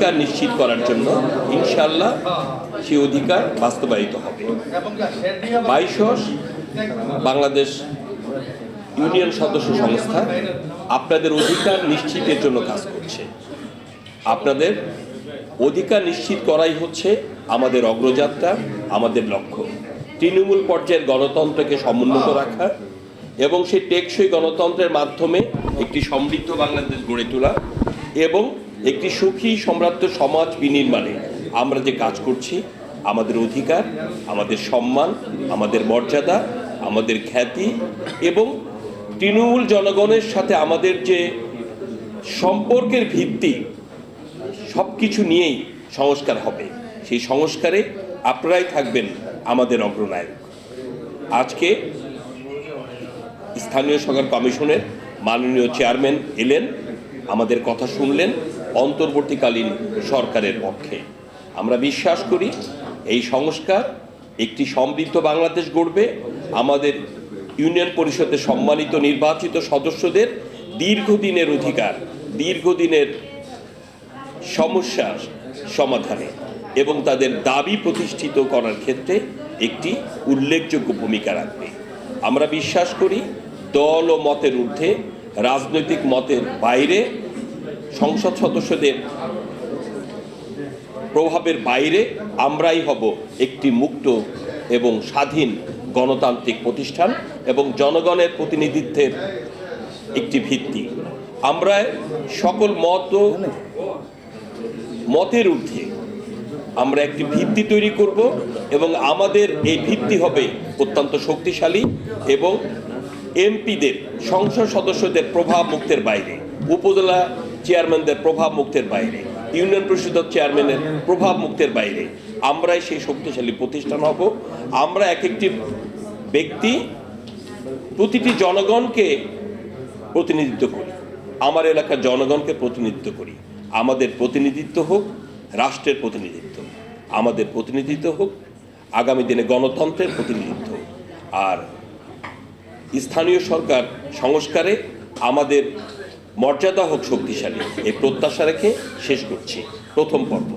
অধিকার নিশ্চিত করার জন্য ইনশাল্লাহ সেই অধিকার বাস্তবায়িত হবে। বাইশস বাংলাদেশ ইউনিয়ন সদস্য সংস্থা আপনাদের অধিকার নিশ্চিতের জন্য কাজ করছে। আপনাদের অধিকার নিশ্চিত করাই হচ্ছে আমাদের অগ্রযাত্রা, আমাদের লক্ষ্য। তৃণমূল পর্যায়ের গণতন্ত্রকে সমুন্নত রাখা এবং সেই টেকসই গণতন্ত্রের মাধ্যমে একটি সমৃদ্ধ বাংলাদেশ গড়ে তোলা এবং একটি সুখী সম্রান্ত সমাজ বিনির্মাণে আমরা যে কাজ করছি, আমাদের অধিকার, আমাদের সম্মান, আমাদের মর্যাদা, আমাদের খ্যাতি এবং তৃণমূল জনগণের সাথে আমাদের যে সম্পর্কের ভিত্তি সব কিছু নিয়েই সংস্কার হবে। সেই সংস্কারে আপনারাই থাকবেন আমাদের অগ্রনায়ক। আজকে স্থানীয় সরকার কমিশনের মাননীয় চেয়ারম্যান এলেন, আমাদের কথা শুনলেন অন্তর্বর্তীকালীন সরকারের পক্ষে। আমরা বিশ্বাস করি এই সংস্কার একটি সমৃদ্ধ বাংলাদেশ গড়বে। আমাদের ইউনিয়ন পরিষদের সম্মানিত নির্বাচিত সদস্যদের দীর্ঘদিনের অধিকার, দীর্ঘদিনের সমস্যার সমাধানে এবং তাদের দাবি প্রতিষ্ঠিত করার ক্ষেত্রে একটি উল্লেখযোগ্য ভূমিকা রাখবে। আমরা বিশ্বাস করি দল ও মতের ঊর্ধ্বে, রাজনৈতিক মতের বাইরে সংসদ সদস্যদের প্রভাবের বাইরে আমরাই হব একটি মুক্ত এবং স্বাধীন গণতান্ত্রিক প্রতিষ্ঠান এবং জনগণের প্রতিনিধিত্বের একটি ভিত্তি। আমরা সকল মত, মতের ঊর্ধ্বে আমরা একটি ভিত্তি তৈরি করব এবং আমাদের এই ভিত্তি হবে অত্যন্ত শক্তিশালী এবং এমপিদের, সংসদ সদস্যদের প্রভাব মুক্তের বাইরে। উপজেলা চেয়ারম্যানদের প্রভাব মুক্তের বাইরে, ইউনিয়ন পরিষদের চেয়ারম্যানের প্রভাব মুক্তের বাইরে। আমরাই সেই শক্তিশালী প্রতিষ্ঠান হব। আমরা এক একটি ব্যক্তি, প্রতিটি জনগণকে প্রতিনিধিত্ব করি। আমার এলাকার জনগণকে প্রতিনিধিত্ব করি। আমাদের প্রতিনিধিত্ব হোক, রাষ্ট্রের প্রতিনিধিত্ব আমাদের প্রতিনিধিত্ব হোক, আগামী দিনে গণতন্ত্রের প্রতিনিধিত্ব। আর স্থানীয় সরকার সংস্কারে আমাদের মর্যাদা হোক শক্তিশালী। এই প্রত্যাশা রেখে শেষ করছি। প্রথম পর্ব।